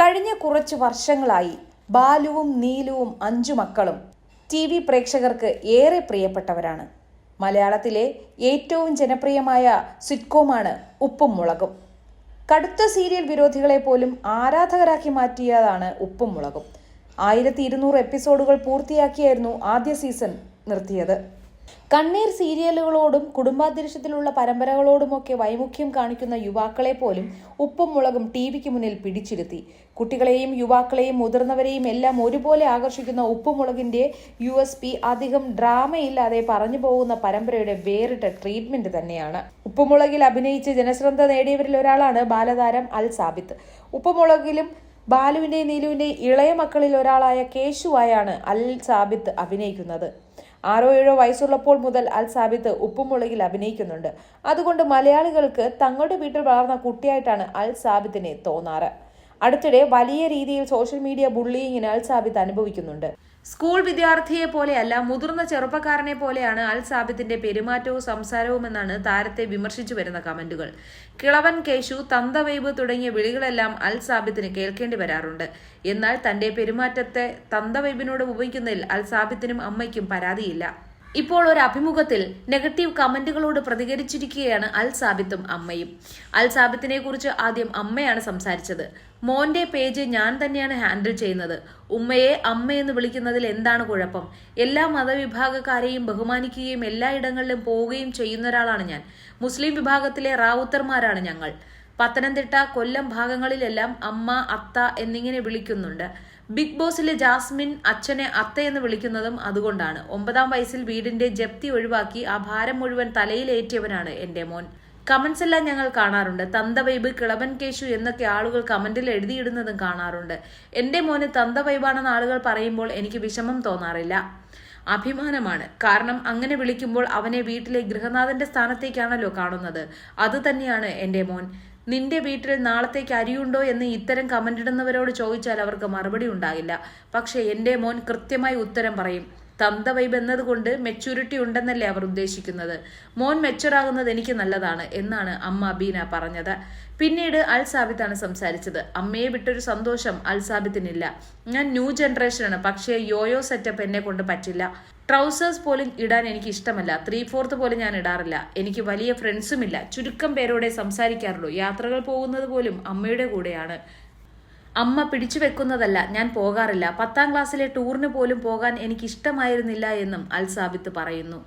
കഴിഞ്ഞ കുറച്ച് വർഷങ്ങളായി ബാലുവും നീലുവും അഞ്ചു മക്കളും ടി വി പ്രേക്ഷകർക്ക് ഏറെ പ്രിയപ്പെട്ടവരാണ്. മലയാളത്തിലെ ഏറ്റവും ജനപ്രിയമായ സിറ്റ്കോമാണ് ഉപ്പും മുളകും. കടുത്ത സീരിയൽ വിരോധികളെ പോലും ആരാധകരാക്കി മാറ്റിയതാണ് ഉപ്പും മുളകും. ആയിരത്തി ഇരുന്നൂറ് എപ്പിസോഡുകൾ പൂർത്തിയാക്കിയായിരുന്നു ആദ്യ സീസൺ നിർത്തിയത്. കണ്ണീർ സീരിയലുകളോടും കുടുംബാന്തരീക്ഷത്തിലുള്ള പരമ്പരകളോടുമൊക്കെ വൈമുഖ്യം കാണിക്കുന്ന യുവാക്കളെ പോലും ഉപ്പും മുളകും ടി വിക്ക് മുന്നിൽ പിടിച്ചിരുത്തി. കുട്ടികളെയും യുവാക്കളെയും മുതിർന്നവരെയും എല്ലാം ഒരുപോലെ ആകർഷിക്കുന്ന ഉപ്പുമുളകിന്റെ യു എസ് പി അധികം ഡ്രാമയില്ലാതെ പറഞ്ഞു പോകുന്ന പരമ്പരയുടെ വേറിട്ട ട്രീറ്റ്മെന്റ് തന്നെയാണ്. ഉപ്പുമുളകിൽ അഭിനയിച്ച് ജനശ്രദ്ധ നേടിയവരിൽ ഒരാളാണ് ബാലതാരം അൽ സാബിത്ത്. ഉപ്പുമുളകിലും ബാലുവിന്റെയും നീലുവിന്റെയും ഇളയ മക്കളിൽ ഒരാളായ കേശുവായാണ് അൽ സാബിത്ത് അഭിനയിക്കുന്നത്. ആറോ ഏഴോ വയസ്സുള്ളപ്പോൾ മുതൽ അൽ സാബിത്ത് ഉപ്പുമുളകിൽ അഭിനയിക്കുന്നുണ്ട്. അതുകൊണ്ട് മലയാളികൾക്ക് തങ്ങളുടെ വീട്ടിൽ വളർന്ന കുട്ടിയായിട്ടാണ് അൽ സാബിത്തിനെ തോന്നാറ്. അടുത്തിടെ വലിയ രീതിയിൽ സോഷ്യൽ മീഡിയ ബുള്ളിയിങ്ങിന് അൽ സാബിത്ത് അനുഭവിക്കുന്നുണ്ട്. സ്കൂൾ വിദ്യാർത്ഥിയെ പോലെയല്ല മുതിർന്ന ചെറുപ്പക്കാരനെ പോലെയാണ് അൽ സാബിത്തിന്റെ പെരുമാറ്റവും സംസാരവും എന്നാണ് താരത്തെ വിമർശിച്ചു വരുന്ന കമന്റുകൾ. കിളവൻ കേശു തന്തവൈബ് തുടങ്ങിയ വിളികളെല്ലാം അൽ സാബിത്തിന് കേൾക്കേണ്ടി വരാറുണ്ട്. എന്നാൽ തന്റെ പെരുമാറ്റത്തെ തന്തവൈബിനോട് ഉപയോഗിക്കുന്നതിൽ അൽ സാബിത്തിനും അമ്മയ്ക്കും പരാതിയില്ല. ഇപ്പോൾ ഒരു അഭിമുഖത്തിൽ നെഗറ്റീവ് കമന്റുകളോട് പ്രതികരിച്ചിരിക്കുകയാണ് അൽ സാബിത്തും അമ്മയും. അൽ സാബിത്തിനെ കുറിച്ച് ആദ്യം അമ്മയാണ് സംസാരിച്ചത്. മോന്റെ പേജ് ഞാൻ തന്നെയാണ് ഹാൻഡിൽ ചെയ്യുന്നത്. ഉമ്മയെ അമ്മയെന്ന് വിളിക്കുന്നതിൽ എന്താണ് കുഴപ്പം? എല്ലാ മതവിഭാഗക്കാരെയും ബഹുമാനിക്കുകയും എല്ലായിടങ്ങളിലും പോവുകയും ചെയ്യുന്ന ഒരാളാണ് ഞാൻ. മുസ്ലിം വിഭാഗത്തിലെ റാവുത്തർമാരാണ് ഞങ്ങൾ. പത്തനംതിട്ട കൊല്ലം ഭാഗങ്ങളിലെല്ലാം അമ്മ അത്ത എന്നിങ്ങനെ വിളിക്കുന്നുണ്ട്. ബിഗ് ബോസിലെ ജാസ്മിൻ അച്ഛനെ അത്തയെന്ന് വിളിക്കുന്നതും അതുകൊണ്ടാണ്. ഒമ്പതാം വയസ്സിൽ വീടിന്റെ ജപ്തി ഒഴിവാക്കി ആ ഭാരം മുഴുവൻ തലയിലേറ്റിയവനാണ് എന്റെ മോൻ. കമന്റ്സ് എല്ലാം ഞങ്ങൾ കാണാറുണ്ട്. തന്തവൈബ് കിളവൻ കേശു എന്നൊക്കെ ആളുകൾ കമന്റിൽ എഴുതിയിടുന്നതും കാണാറുണ്ട്. എന്റെ മോന് തന്തവൈബാണെന്ന് ആളുകൾ പറയുമ്പോൾ എനിക്ക് വിഷമം തോന്നാറില്ല. അഭിമാനമാണ്. കാരണം അങ്ങനെ വിളിക്കുമ്പോൾ അവനെ വീട്ടിലെ ഗൃഹനാഥന്റെ സ്ഥാനത്തേക്കാണല്ലോ കാണുന്നത്. അത് തന്നെയാണ് എന്റെ മോൻ. നിന്റെ വീട്ടിൽ നാളത്തേക്ക് അരിയുണ്ടോ എന്ന് ഇത്തരം കമന്റ് ഇടുന്നവരോട് ചോദിച്ചാൽ അവർക്ക് മറുപടി ഉണ്ടാകില്ല. പക്ഷേ എന്റെ മോൻ കൃത്യമായി ഉത്തരം പറയും. തന്ത വൈബ് എന്നതുകൊണ്ട് മെച്യൂരിറ്റി ഉണ്ടെന്നല്ലേ അവർ ഉദ്ദേശിക്കുന്നത്. മോൻ മെച്ചുറാകുന്നത് എനിക്ക് നല്ലതാണ് എന്നാണ് അമ്മ അബീന പറഞ്ഞത്. പിന്നീട് അൽ സാബിത്താണ് സംസാരിച്ചത്. അമ്മയെ വിട്ടൊരു സന്തോഷം അൽ സാബിത്തിനില്ല. ഞാൻ ന്യൂ ജനറേഷനാണ് പക്ഷേ യോയോ സെറ്റപ്പ് എന്നെ കൊണ്ട് പറ്റില്ല. ട്രൗസേഴ്സ് പോലും ഇടാൻ എനിക്ക് ഇഷ്ടമല്ല. ത്രീ ഫോർത്ത് പോലും ഞാൻ ഇടാറില്ല. എനിക്ക് വലിയ ഫ്രണ്ട്സും ഇല്ല. ചുരുക്കം പേരോടെ സംസാരിക്കാറുള്ളൂ. യാത്രകൾ പോകുന്നത് പോലും അമ്മയുടെ കൂടെയാണ്. അമ്മ പിടിച്ചു വെക്കുന്നതല്ല ഞാൻ പോകാറില്ല. പത്താം ക്ലാസ്സിലെ ടൂറിന് പോലും പോകാൻ എനിക്ക് ഇഷ്ടമായിരുന്നില്ല എന്നും അൽസാബിത്ത് പറയുന്നു.